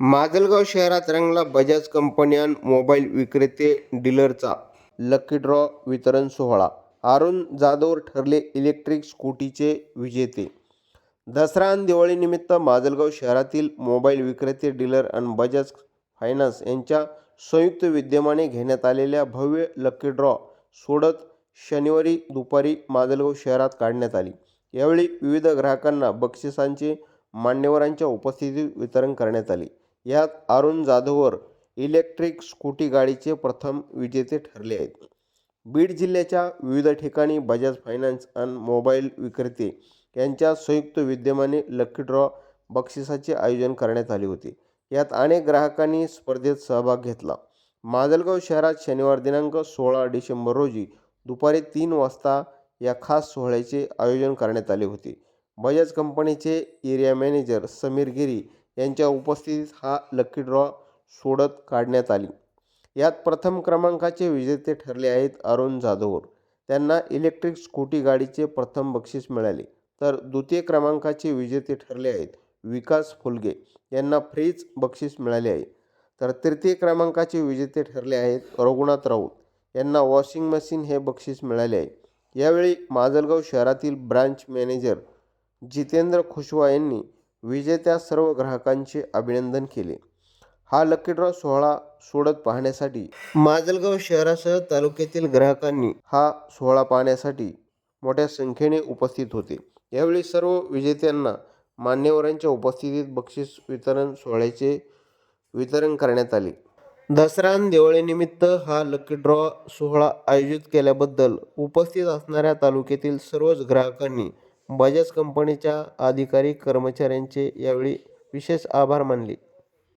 माजलगाव शहरात रंगला बजाज कंपनी आणि मोबाईल विक्रेते डीलरचा लकी ड्रॉ वितरण सोहळा. अरुण जाधव ठरले इलेक्ट्रिक स्कूटीचे विजेते. दसरा आणि दिवाळीनिमित्त माजलगाव शहरातील मोबाईल विक्रेते डीलर आणि बजाज फायनान्स यांच्या संयुक्त विद्यमाने घेण्यात आलेल्या भव्य लकी ड्रॉ सोडत शनिवारी दुपारी माजलगाव शहरात काढण्यात आली. यावेळी विविध ग्राहकांना बक्षिसांचे मान्यवरांच्या उपस्थितीत वितरण करण्यात आले. यात अरुण जाधववर इलेक्ट्रिक स्कूटी गाडीचे प्रथम विजेते ठरले आहेत. बीड जिल्ह्याच्या विविध ठिकाणी बजाज फायनान्स आणि मोबाईल विक्रेते यांच्या संयुक्त विद्यमाने लकी ड्रॉ बक्षिसाचे आयोजन करण्यात आले होते. यात अनेक ग्राहकांनी स्पर्धेत सहभाग घेतला. माजलगाव शहरात शनिवार दिनांक सोळा डिसेंबर रोजी दुपारी तीन वाजता या खास सोहळ्याचे आयोजन करण्यात आले होते. बजाज कंपनीचे एरिया मॅनेजर समीर गिरी यांच्या उपस्थितीत हा लकी ड्रॉ सोडत काढण्यात आली. यात प्रथम क्रमांकाचे विजेते ठरले आहेत अरुण जाधवर त्यांना इलेक्ट्रिक स्कूटी गाडीचे प्रथम बक्षीस मिळाले. तर द्वितीय क्रमांकाचे विजेते ठरले आहेत विकास फुलगे. यांना फ्रीज बक्षीस मिळाले आहे. तर तृतीय क्रमांकाचे विजेते ठरले आहेत रघुनाथ राऊत. यांना वॉशिंग मशीन हे बक्षीस मिळाले आहे. यावेळी माजलगाव शहरातील ब्रांच मॅनेजर जितेंद्र खुशवा यांनी विजेत्या सर्व ग्राहकांचे अभिनंदन केले. हा लकी ड्रॉ सोहळा सोडत पाहण्यासाठी माजलगाव शहरासह तालुक्यातील ग्राहकांनी हा सोहळा पाहण्यासाठी मोठ्या संख्येने उपस्थित होते. यावेळी सर्व विजेत्यांना मान्यवरांच्या उपस्थितीत बक्षीस वितरण सोहळ्याचे वितरण करण्यात आले. दसरा दिवाळीनिमित्त हा लकी ड्रॉ सोहळा आयोजित केल्याबद्दल उपस्थित असणाऱ्या तालुक्यातील सर्वच ग्राहकांनी बजाज कंपनीच्या अधिकारी कर्मचाऱ्यांचे यावेळी विशेष आभार मानले.